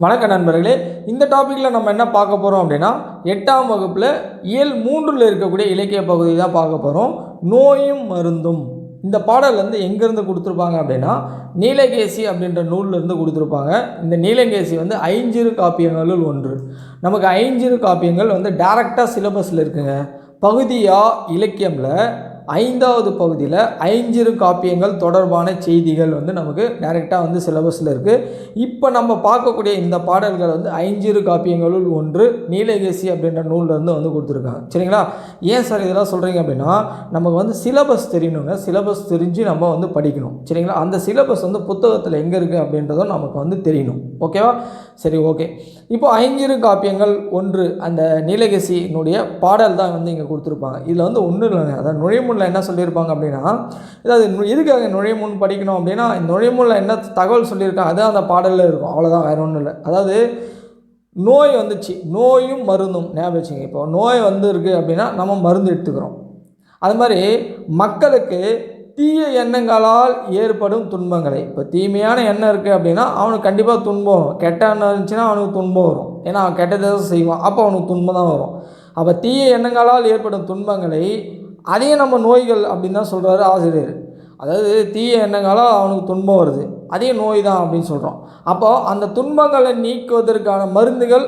வணக்க நண்பர்களே இந்த டாப்பிக்கில் நம்ம என்ன பார்க்க போகிறோம் அப்படின்னா எட்டாம் வகுப்பில் இயல் மூன்றில் இருக்கக்கூடிய இலக்கிய பகுதி தான் பார்க்க போகிறோம் நோயும் மருந்தும். இந்த பாடல் வந்து எங்கேருந்து கொடுத்துருப்பாங்க அப்படின்னா நீலகேசி அப்படின்ற நூல்லேருந்து கொடுத்துருப்பாங்க. இந்த நீலகேசி வந்து ஐஞ்சிறு காப்பியங்களுள் ஒன்று. நமக்கு ஐஞ்சிறு காப்பியங்கள் வந்து டேரெக்டாக சிலபஸில் இருக்குங்க. பகுதியாக இலக்கியமில் ஐந்தாவது பகுதியில் ஐஞ்சிறு காப்பியங்கள் தொடர்பான செய்திகள் வந்து நமக்கு டைரெக்டாக வந்து சிலபஸில் இருக்குது இப்போ நம்ம பார்க்கக்கூடிய இந்த பாடல்கள் வந்து ஐஞ்சிறு காப்பியங்களுள் ஒன்று நீலகேசி அப்படின்ற நூல்லேருந்து வந்து கொடுத்துருக்காங்க. சரிங்களா? ஏன் சார் இதெல்லாம் சொல்கிறீங்க அப்படின்னா நமக்கு வந்து சிலபஸ் தெரியணுங்க. சிலபஸ் தெரிஞ்சு நம்ம வந்து படிக்கணும். சரிங்களா? அந்த சிலபஸ் வந்து புத்தகத்தில் எங்கே இருக்குது அப்படின்றதும் நமக்கு வந்து தெரியணும். ஓகேவா? சரி ஓகே. இப்போ ஐஞ்சிறு காப்பியங்கள் ஒன்று அந்த நீலகேசியினுடைய பாடல் தான் வந்து இங்கே கொடுத்துருப்பாங்க. இதில் வந்து ஒன்றும் இல்லைங்க. அதாவது நுழைமுன்னில் என்ன சொல்லியிருப்பாங்க அப்படின்னா அதாவது நு- எதுக்காக நுழைமுன் படிக்கணும் அப்படின்னா நுழைமுள்ள என்ன தகவல் சொல்லியிருக்காங்க அதுதான் அந்த பாடலில் இருக்கும். அவ்வளோதான் வேற ஒன்றும் இல்லை. அதாவது நோய் வந்துச்சு. நோயும் மருந்தும். ஞாபகம் வச்சுங்க இப்போ நோய் வந்து இருக்குது அப்படின்னா நம்ம மருந்து எடுத்துக்கிறோம். அது மாதிரி மக்களுக்கு தீய எண்ணங்களால் ஏற்படும் துன்பங்களை. இப்போ தீமையான எண்ணம் இருக்குது அப்படின்னா அவனுக்கு கண்டிப்பாக துன்பம் வரும். கெட்ட எண்ணம் இருந்துச்சுன்னா அவனுக்கு துன்பம் வரும். ஏன்னா அவன் கெட்டதை தான் செய்வான். அப்போ அவனுக்கு துன்பம் தான் வரும். அப்போ தீய எண்ணங்களால் ஏற்படும் துன்பங்களை அதையும் நம்ம நோய்கள் அப்படின்னு தான் சொல்கிறாரு ஆசிரியர். அதாவது தீய எண்ணங்களால் அவனுக்கு துன்பம் வருது. அதே நோய் தான் அப்படின்னு சொல்கிறோம் அப்போ அந்த துன்பங்களை நீக்குவதற்கான மருந்துகள்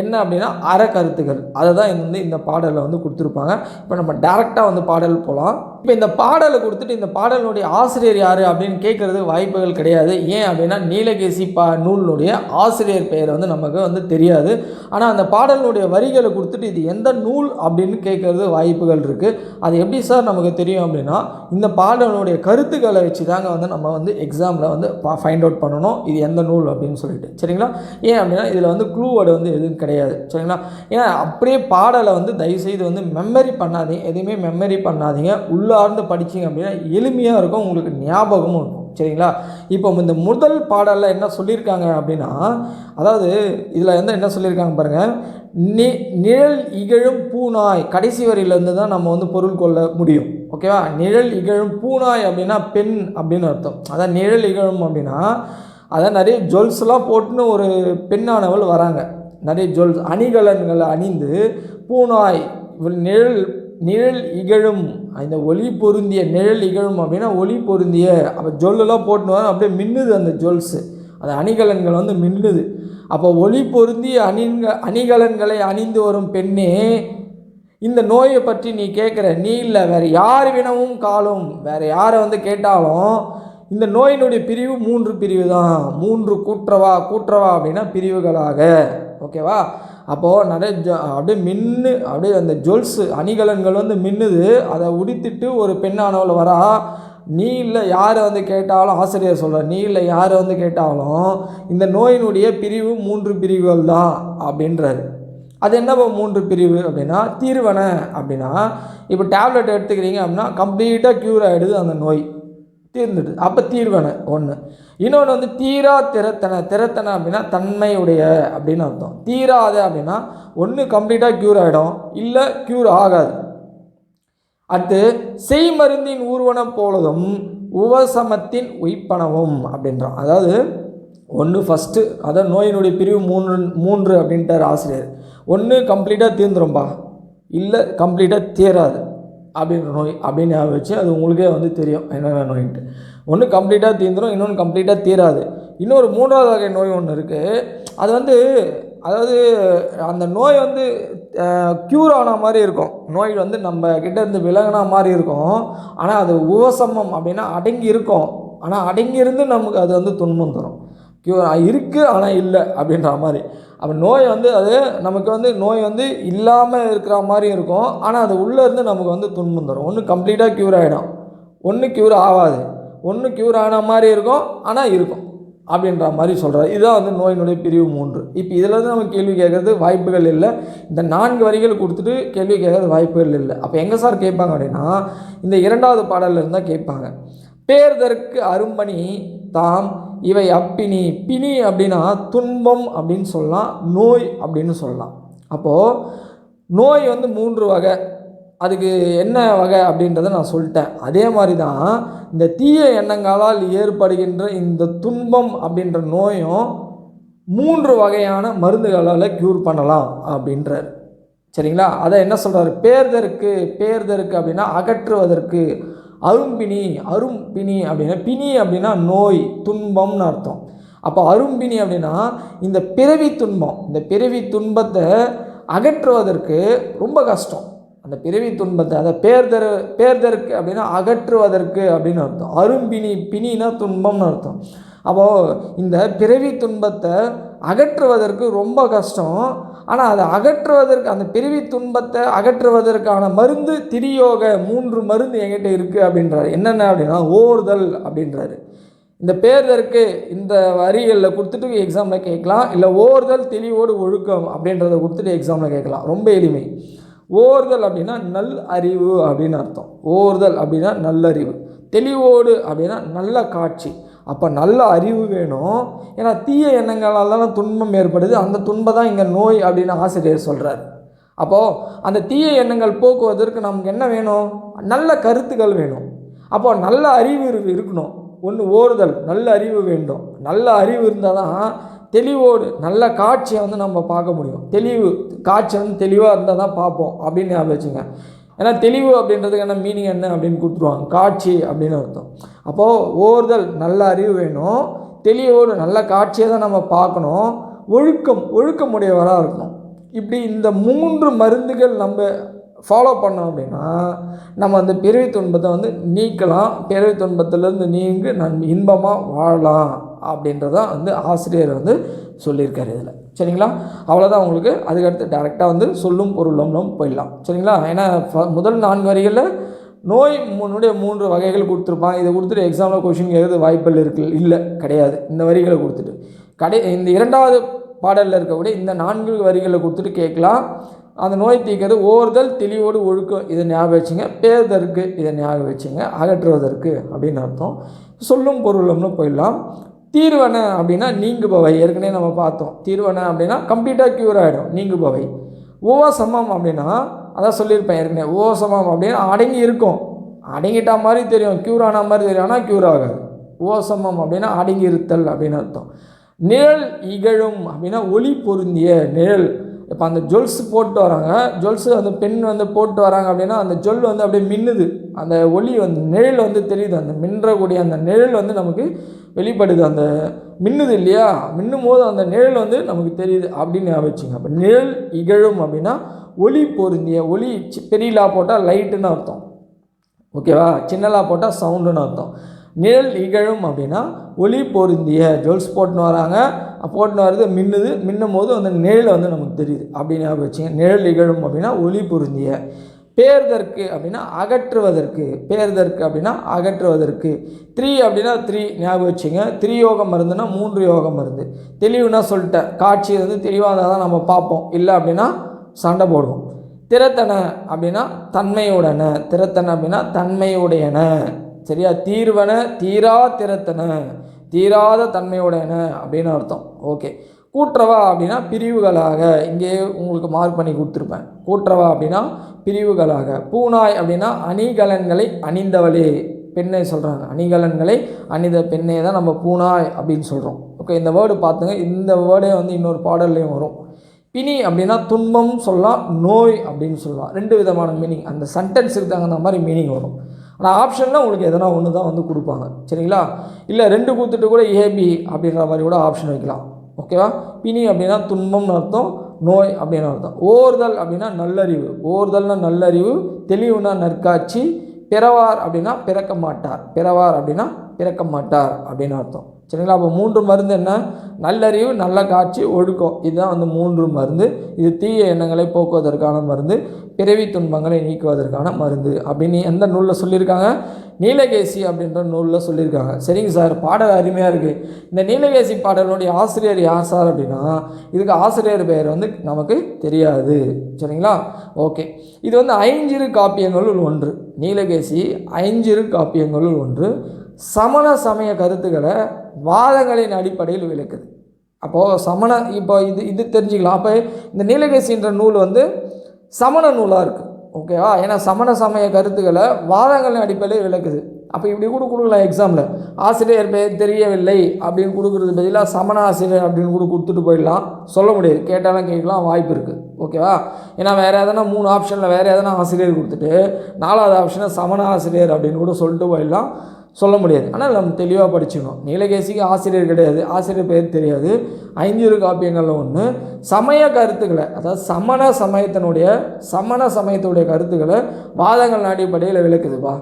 என்ன அப்படின்னா அறக்கருத்துகள். அதை தான் வந்து இந்த பாடலில் வந்து கொடுத்துருப்பாங்க. இப்போ நம்ம டேரெக்டாக வந்து பாடல் போகலாம் இப்போ இந்த பாடலை கொடுத்துட்டு இந்த பாடலினுடைய ஆசிரியர் யார் அப்படின்னு கேட்குறது வாய்ப்புகள் கிடையாது. ஏன் அப்படின்னா நீலகேசி பா நூலினுடைய ஆசிரியர் பெயர் வந்து நமக்கு வந்து தெரியாது. ஆனால் அந்த பாடலினுடைய வரிகளை கொடுத்துட்டு இது எந்த நூல் அப்படின்னு கேட்குறது வாய்ப்புகள் இருக்குது அது எப்படி சார் நமக்கு தெரியும் அப்படின்னா இந்த பாடலுடைய கருத்துக்களை வச்சு தாங்க வந்து நம்ம வந்து எக்ஸாமில் வந்து ஃபைண்ட் அவுட் பண்ணணும். இது எந்த நூல் அப்படின்னு சொல்லிட்டு. சரிங்களா? ஏன் அப்படின்னா இதில் வந்து க்ளூ வேர்டு வந்து எதுவும் கிடையாது. சரிங்களா? ஏன்னா அப்படியே பாடலை வந்து தயவுசெய்து வந்து மெமரி பண்ணாதீங்க. எதையுமே மெமரி பண்ணாதீங்க. உள்ளார்ந்து படிச்சீங்க அப்படின்னா எளிமையாக இருக்கும் உங்களுக்கு ஞாபகமும் இருக்கும். சரிங்களா? இப்போ இந்த முதல் பாடலில் என்ன சொல்லியிருக்காங்க அப்படின்னா அதாவது இதில் வந்து என்ன சொல்லியிருக்காங்க பாருங்கள் நி நிழல் இகழும் பூநாய் கடைசி வரியிலேருந்து தான் நம்ம வந்து பொருள் கொள்ள முடியும். ஓகேவா நிழல் இகழும் பூநாய் அப்படின்னா பெண் அப்படின்னு அர்த்தம். அதான் நிழல் இகழும் அப்படின்னா அதான் நிறைய ஜுவல்ஸ்லாம் போட்டுன்னு ஒரு பெண்ணானவள் வராங்க. நிறைய ஜுவல்ஸ் அணிகலன்களை அணிந்து பூநாய் நிழல் நிழல் இகழும். இந்த ஒளி பொருந்திய நிழல் இகழும் அப்படின்னா ஒளி பொருந்திய. அப்போ ஜொல்லெல்லாம் போட்டுன்னு வர அப்படியே மின்னுது அந்த ஜுவல்ஸு அந்த அணிகலன்கள் வந்து மின்னுது. அப்போ ஒளி பொருந்திய அணிங்க அணிகலன்களை அணிந்து வரும் பெண்ணே இந்த நோயை பற்றி நீ கேட்குற. நீ இல்லை வேறு யார் வினவும் காலும். வேறு யாரை வந்து கேட்டாலும் இந்த நோயினுடைய பிரிவு மூன்று பிரிவு தான் மூன்று கூற்றவா கூற்றவா அப்படின்னா பிரிவுகளாக. ஓகேவா? அப்போது நிறைய ஜ அப்படியே மின்னு அப்படியே அந்த ஜுவல்ஸு அணிகலன்கள் வந்து மின்னுது. அதை உடித்திட்டு ஒரு பெண்ணானவள் வரா. நீ இல்லை யாரை வந்து கேட்டாலும் ஆசிரியர் சொல்கிற நீ இல்லை யாரை வந்து கேட்டாலும் இந்த நோயினுடைய பிரிவு மூன்று பிரிவுகள் தான் அப்படின்றாரு. அது என்ன மூன்று பிரிவு அப்படின்னா தீர்வன அப்படின்னா இப்போ டேப்லெட் எடுத்துக்கிறீங்க அப்படின்னா கம்ப்ளீட்டாக க்யூர் ஆகிடுது அந்த நோய். தீர்ந்துடு அப்போ தீர்வன ஒன்று இன்னொன்று வந்து தீரா திறத்தன. திறத்தன அப்படின்னா தன்மையுடைய அப்படின்னு அர்த்தம். தீராத அப்படின்னா ஒன்று கம்ப்ளீட்டாக க்யூர் ஆகிடும் இல்லை க்யூர் ஆகாது. அடுத்து செய்மருந்தின் ஊர்வனம் போலதும் உவசமத்தின் உய்ப்பனவும் அப்படின்றான். அதாவது ஒன்று ஃபஸ்ட்டு அதான் நோயினுடைய பிரிவு மூன்று மூன்று அப்படின்ட்டார் ஆசிரியர். ஒன்று கம்ப்ளீட்டாக தீர்ந்துரும்பா. இல்லை கம்ப்ளீட்டாக தீராது. அப்படின்ற நோய் அப்படின்னு ஞாபகம் வச்சு அது உங்களுக்கே வந்து தெரியும் என்னென்ன நோயின்ட்டு. ஒன்று கம்ப்ளீட்டாக தீர்ந்துடும் இன்னொன்று கம்ப்ளீட்டாக தீராது. இன்னொரு மூன்றாவது வகை நோய் ஒன்று இருக்குது அது வந்து அதாவது அந்த நோய் வந்து க்யூர் ஆன மாதிரி இருக்கும். நோய் வந்து நம்ம கிட்ட இருந்து விலகின மாதிரி இருக்கும். ஆனால் அது உவசமம் அப்படின்னா அடங்கி இருக்கும். ஆனால் அடங்கி இருந்து நமக்கு அது வந்து துன்பம் தரும். க்யூர் இருக்குது ஆனால் இல்லை அப்படின்ற மாதிரி. அப்போ நோய் வந்து அது நமக்கு வந்து நோய் வந்து இல்லாமல் இருக்கிற மாதிரி இருக்கும். ஆனால் அது உள்ளேருந்து நமக்கு வந்து துன்பம் தரும். ஒன்று கம்ப்ளீட்டாக க்யூர் ஆகிடும் ஒன்று க்யூர் ஆகாது. ஒன்று க்யூர் ஆன மாதிரி இருக்கும் ஆனால் இருக்கும். அப்படின்ற மாதிரி சொல்கிறார் இதுதான் வந்து நோயினுடைய பிரிவு மூன்று. இப்போ இதிலேருந்து நம்ம கேள்வி கேட்கறது வாய்ப்புகள் இல்லை. இந்த நான்கு வரிகள் கொடுத்துட்டு கேள்வி கேட்குறது வாய்ப்புகள் இல்லை. அப்போ எங்கே சார் கேட்பாங்க அப்படின்னா இந்த இரண்டாவது பாடலில் இருந்தால் கேட்பாங்க. பேர்தற்கு அரும்பணி தாம் இவை அப்பினி பிணி அப்படின்னா துன்பம் அப்படின்னு சொல்லலாம் நோய் அப்படின்னு சொல்லலாம். அப்போது நோய் வந்து மூன்று வகை. அதுக்கு என்ன வகை அப்படின்றத நான் சொல்லிட்டேன். அதே மாதிரி தான் இந்த தீய எண்ணங்களால் ஏற்படுகின்ற இந்த துன்பம் அப்படின்ற நோயும் மூன்று வகையான மருந்துகளால் க்யூர் பண்ணலாம் அப்படின்றார். சரிங்களா? அதை என்ன சொல்கிறார் பேர்தற்கு பேர்தற்கு அப்படின்னா அகற்றுவதற்கு. அரும்பினி அரும்பினி அப்படின்னா பிணி அப்படின்னா நோய் துன்பம்னு அர்த்தம். அப்போ அரும்பினி அப்படின்னா இந்த பிறவி துன்பம். இந்த பிறவி துன்பத்தை அகற்றுவதற்கு ரொம்ப கஷ்டம். அந்த பிறவி துன்பத்தை அதை பேர்தர் பேர்தற்கு அப்படின்னா அகற்றுவதற்கு அப்படின்னு அர்த்தம். அரும்பினி பிணினா துன்பம்னு அர்த்தம். அப்போது இந்த பிறவி துன்பத்தை அகற்றுவதற்கு ரொம்ப கஷ்டம். ஆனால் அதை அகற்றுவதற்கு அந்த பிறவி துன்பத்தை அகற்றுவதற்கான மருந்து திரியோக மூன்று மருந்து என்கிட்ட இருக்குது அப்படின்றாரு. என்னென்ன அப்படின்னா ஓர்தல் அப்படின்றாரு. இந்த பேர்தற்கு இந்த வரிகளில் கொடுத்துட்டு எக்ஸாமில் கேட்கலாம். இல்லை ஓர்தல் தெளிவோடு ஒழுக்கம் அப்படின்றத கொடுத்துட்டு எக்ஸாமில் கேட்கலாம். ரொம்ப எளிமை. ஓர்தல் அப்படின்னா நல் அறிவு அப்படின்னு அர்த்தம். ஓர்தல் அப்படின்னா நல்லறிவு தெளிவோடு அப்படின்னா நல்ல காட்சி. அப்போ நல்ல அறிவு வேணும். ஏன்னா தீய எண்ணங்களால் தான் துன்பம் ஏற்படுது. அந்த துன்பம் தான் இங்கே நோய் அப்படின்னு ஆசிரியர் சொல்கிறார் அப்போது அந்த தீய எண்ணங்கள் போக்குவதற்கு நமக்கு என்ன வேணும்? நல்ல கருத்துக்கள் வேணும். அப்போ நல்ல அறிவு இருக்கணும். ஒன்று ஓறுதல் நல்ல அறிவு வேண்டும். நல்ல அறிவு இருந்தால் தான் தெளிவோடு நல்ல காட்சியை வந்து நம்ம பார்க்க முடியும். தெளிவு காட்சி வந்து தெளிவாக இருந்தால் தான் பார்ப்போம் அப்படின்னு ஞாபகம் வச்சுங்க. ஏன்னா தெளிவு அப்படின்றதுக்கு என்ன மீனிங் என்ன அப்படின்னு கொடுத்துருவாங்க. காட்சி அப்படின்னு அர்த்தம். அப்போது ஓர்தல் நல்ல அறிவு வேணும். தெளிவோடு நல்ல காட்சியை தான் நம்ம பார்க்கணும். ஒழுக்கம் ஒழுக்கமுடையவராக இருக்கணும். இப்படி இந்த மூன்று மருந்துகள் நம்ம ஃபாலோ பண்ணோம் அப்படின்னா நம்ம அந்த பிறவி துன்பத்தை வந்து நீக்கலாம். பிறவி துன்பத்திலேருந்து நீங்கி நன் இன்பமாக வாழலாம். அப்படின்றதான் வந்து ஆசிரியர் வந்து சொல்லியிருக்காரு இதில். சரிங்களா? அவ்வளோதான் உங்களுக்கு. அதுக்கடுத்து டேரெக்டாக வந்து சொல்லும் பொருளும் போயிடலாம். சரிங்களா? ஏன்னா ஃப- முதல் நான்கு வரிகளில் நோய் முன்னுடைய மூன்று வகைகள் கொடுத்துருப்பான் இதை கொடுத்துட்டு எக்ஸாமில் கொஷின் கேட்குறது வாய்ப்புகள் இருக்கு இல்லை கிடையாது. இந்த வரிகளை கொடுத்துட்டு. கடை இந்த இரண்டாவது பாடலில் இருக்கக்கூடிய இந்த நான்கு வரிகளை கொடுத்துட்டு கேட்கலாம். அந்த நோய் தீர்க்கிறது ஓர்தல் தெளிவோடு ஒழுக்கம் இதை ஞாபகம் வச்சுங்க. பேர்தற்கு இதை ஞாபகம் வச்சுங்க. அகற்றுவதற்கு அப்படின்னு அர்த்தம். சொல்லும் பொருளும்னு போயிடலாம். தீர்வன அப்படின்னா நீங்குபவை. ஏற்கனவே நம்ம பார்த்தோம். தீர்வன அப்படின்னா கம்ப்ளீட்டாக க்யூர் ஆகிடும் நீங்குபவை. உவசமம் அப்படின்னா அதான் சொல்லியிருப்பேன் ஏற்கனவே. உவசமம் அப்படின்னா அடங்கி இருக்கும். அடங்கிட்டா மாதிரி தெரியும். க்யூர் ஆன மாதிரி தெரியும். ஆனால் க்யூர் ஆகாது. ஓசமம் அப்படின்னா அடங்கி இருத்தல் அப்படின்னு அர்த்தம். நிழல் இகழும் அப்படின்னா ஒளி பொருந்திய நிழல். இப்போ அந்த ஜுவல்ஸ் போட்டு வராங்க. ஜுவல்ஸ் அந்த பெண் வந்து போட்டு வராங்க அப்படின்னா அந்த ஜொல் வந்து அப்படியே மின்னுது. அந்த ஒளி வந்து நிழல் வந்து தெரியுது. அந்த மின்றக்கூடிய அந்த நிழல் வந்து நமக்கு வெளிப்படுது. அந்த மின்னுது இல்லையா? மின்னும் போது அந்த நிழல் வந்து நமக்கு தெரியுது. அப்படின்னு ஞாபகம் வச்சுங்க. அப்போ நிழல் இகழும் அப்படின்னா ஒளி பொருந்திய ஒளி பெரியலா போட்டால் லைட்டுன்னு அர்த்தம். ஓகேவா? சின்னலா போட்டால் சவுண்டுன்னு அர்த்தம். நிழல் இகழும் அப்படின்னா ஒளி பொருந்திய ஜுவல்ஸ் போட்டுன்னு வராங்க. போட்டுன்னு வர்றது மின்னுது. மின்னும் போது அந்த நிழல் வந்து நமக்கு தெரியுது. அப்படின்னு ஞாபகம் வச்சுங்க. நிழல் இகழும் அப்படின்னா ஒளி பொருந்திய. பேர்தற்கு அப்படின்னா அகற்றுவதற்கு பேர்தற்கு அப்படின்னா அகற்றுவதற்கு. த்ரீ அப்படின்னா த்ரீ ஞாபகம் வச்சுங்க த்ரீ யோகம் மருந்துன்னா மூன்று யோகம் மருந்து. தெளிவுனா சொல்லிட்டேன். காட்சி வந்து தெளிவாக இருந்தால் தான் நம்ம பார்ப்போம். இல்லை அப்படின்னா சண்டை போடுவோம். திறத்தன அப்படின்னா தன்மையுடன திறத்தன அப்படின்னா தன்மையுடையன. சரியா? தீர்வன தீரா திறத்தன. தீராத தன்மையுடையன அப்படின்னு அர்த்தம். ஓகே. கூற்றவா அப்படின்னா பிரிவுகளாக. இங்கே உங்களுக்கு மார்க் பண்ணி கொடுத்துருப்பேன். கூற்றவா அப்படின்னா பிரிவுகளாக. பூனாய் அப்படின்னா அணிகலன்களை அணிந்தவளே. பெண்ணை சொல்கிறாங்க அணிகலன்களை அணிந்த பெண்ணே தான் நம்ம பூனாய் அப்படின்னு சொல்கிறோம் ஓகே இந்த வேர்டு பார்த்துங்க. இந்த வேர்டே வந்து இன்னொரு பாடல்லையும் வரும். பிணி அப்படின்னா துன்பம் சொல்லலாம் நோய் அப்படின்னு சொல்லலாம். ரெண்டு விதமான மீனிங் அந்த சென்டென்ஸுக்கு தகுந்த மாதிரி மீனிங் வரும். ஆனால் ஆப்ஷனில் உங்களுக்கு எதனா ஒன்று தான் வந்து கொடுப்பாங்க. சரிங்களா? இல்லை ரெண்டு கொடுத்துட்டு கூட ஏபி அப்படின்ற மாதிரி கூட ஆப்ஷன் வைக்கலாம். ஓகேவா பிணி அப்படின்னா துன்பம்னு அர்த்தம் நோய் அப்படின்னு அர்த்தம். ஓர்தல் அப்படின்னா நல்லறிவு. ஓர்தல்னா நல்லறிவு தெளிவுனா நற்காட்சி பிறவார் அப்படின்னா பிறக்க மாட்டார் பிறவார் அப்படின்னா பிறக்க மாட்டார் அப்படின்னு அர்த்தம். சரிங்களா? அப்போ மூன்று மருந்து என்ன? நல்லறிவு நல்ல காட்சி ஒழுக்கம். இதுதான் வந்து மூன்று மருந்து. இது தீய எண்ணங்களை போக்குவதற்கான மருந்து பிறவி துன்பங்களை நீக்குவதற்கான மருந்து. அப்படின்னு எந்த நூலில் சொல்லியிருக்காங்க? நீலகேசி அப்படின்ற நூலில் சொல்லியிருக்காங்க. சரிங்க சார் பாடல் அருமையாக இருக்குது இந்த நீலகேசி பாடலுடைய ஆசிரியர் யார் சார் அப்படின்னா இதுக்கு ஆசிரியர் பெயர் வந்து நமக்கு தெரியாது. சரிங்களா? ஓகே. இது வந்து ஐஞ்சிறு காப்பியங்களுள் ஒன்று. நீலகேசி ஐஞ்சிறு காப்பியங்களுள் ஒன்று. சமண சமய கருத்துக்களை வாதங்களின் அடிப்படையில் விளக்குது. அப்போது சமண இப்போ இது இது தெரிஞ்சுக்கலாம். அப்போ இந்த நீலகேசின்ற நூல் வந்து சமண நூலாக இருக்குது ஓகேவா ஏன்னா சமண சமய கருத்துக்களை வாதங்களின் அடிப்படையில் விளக்குது. அப்போ இப்படி கூட கொடுக்கலாம் எக்ஸாமில் ஆசிரியர் பெயர் தெரியவில்லை அப்படின்னு கொடுக்குறது பதிலாக சமண ஆசிரியர் அப்படின்னு கூட கொடுத்துட்டு போயிடலாம். சொல்ல முடியாது. கேட்டாலும் கேட்கலாம் வாய்ப்பு இருக்குது ஓகேவா ஏன்னா வேறு எதனா மூணு ஆப்ஷனில் வேறு எதனா ஆசிரியர் கொடுத்துட்டு நாலாவது ஆப்ஷனை சமண ஆசிரியர் அப்படின்னு கூட சொல்லிட்டு போயிடலாம். சொல்ல முடியாது. ஆனால் நம்ம தெளிவாக படிச்சுக்கணும். நீலகேசிக்கு ஆசிரியர் கிடையாது. ஆசிரியர் பெயர் தெரியாது. ஐந்திரு காப்பியங்களில் ஒன்று சமய கருத்துக்களை அதாவது சமண சமயத்தினுடைய சமண சமயத்துடைய கருத்துக்களை வாதங்கள் அடிப்படையில் விளக்குதுப்பா.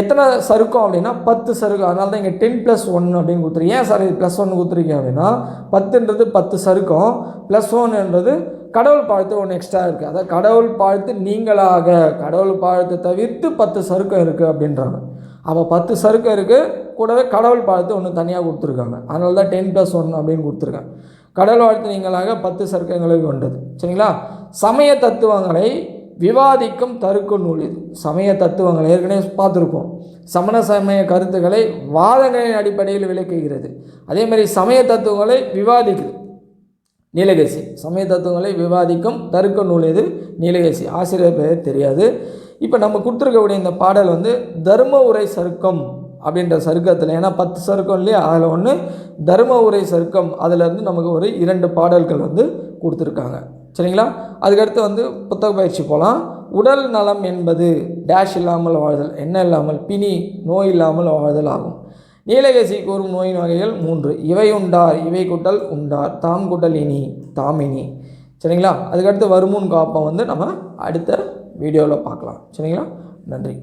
எத்தனை சருக்கம் அப்படின்னா பத்து சருக்கம். அதனால தான் இங்கே டென் ப்ளஸ் ஒன் அப்படின்னு கொடுத்துருக்கீங்க ஏன் சார் இது ப்ளஸ் ஒன் கொடுத்துருக்கீங்க அப்படின்னா பத்துன்றது பத்து சருக்கம். ப்ளஸ் ஒன்ன்றது கடவுள் பாழ்த்து ஒன்று எக்ஸ்ட்ரா இருக்குது அதாவது கடவுள் பாழ்த்து நீங்களாக கடவுள் பாழ்த்து தவிர்த்து பத்து சருக்கம் இருக்குது அப்படின்றாங்க. அப்போ பத்து சறுக்கு இருக்குது கூடவே கடவுள் வாழ்த்து ஒன்று தனியாக கொடுத்துருக்காங்க. அதனால தான் டென் ப்ளஸ் ஒன் அப்படின்னு கொடுத்துருக்காங்க. கடவுள் வாழ்த்து நீங்களாக பத்து சருக்கங்களை கொண்டது. சரிங்களா? சமய தத்துவங்களை விவாதிக்கும் தருக்க நூல் இது. சமய தத்துவங்களை ஏற்கனவே பார்த்துருக்கோம் சமண சமய கருத்துக்களை வாதங்களின் அடிப்படையில் விளக்குகிறது. அதே மாதிரி சமய தத்துவங்களை விவாதிக்குது. நீலகேசி. சமய தத்துவங்களை விவாதிக்கும் தருக்க நூல் இது. நீலகேசி. ஆசிரியர் பெயர் தெரியாது. இப்போ நம்ம கொடுத்துருக்கக்கூடிய இந்த பாடல் வந்து தர்ம உரை சருக்கம் அப்படின்ற சருக்கத்தில் ஏன்னா பத்து சருக்கம் இல்லையா? அதில் ஒன்று தர்ம உரை சருக்கம். அதிலேருந்து நமக்கு ஒரு இரண்டு பாடல்கள் வந்து கொடுத்துருக்காங்க. சரிங்களா? அதுக்கடுத்து வந்து புத்தக பயிற்சி போகலாம் உடல் நலம் என்பது டேஷ் இல்லாமல் வாழ்தல் என்ன இல்லாமல் பிணி நோய் இல்லாமல் வாழ்தல் ஆகும். நீலகேசி கூறும் நோயின் வகைகள் மூன்று. இவை உண்டார் இவை கூட்டல் உண்டார் தாம் கூட்டல் இனி தாமினி சரிங்களா? அதுக்கடுத்து வருமுன் காப்பம் வந்து நம்ம அடுத்த வீடியோவில் பார்க்கலாம். சரிங்களா? நன்றி.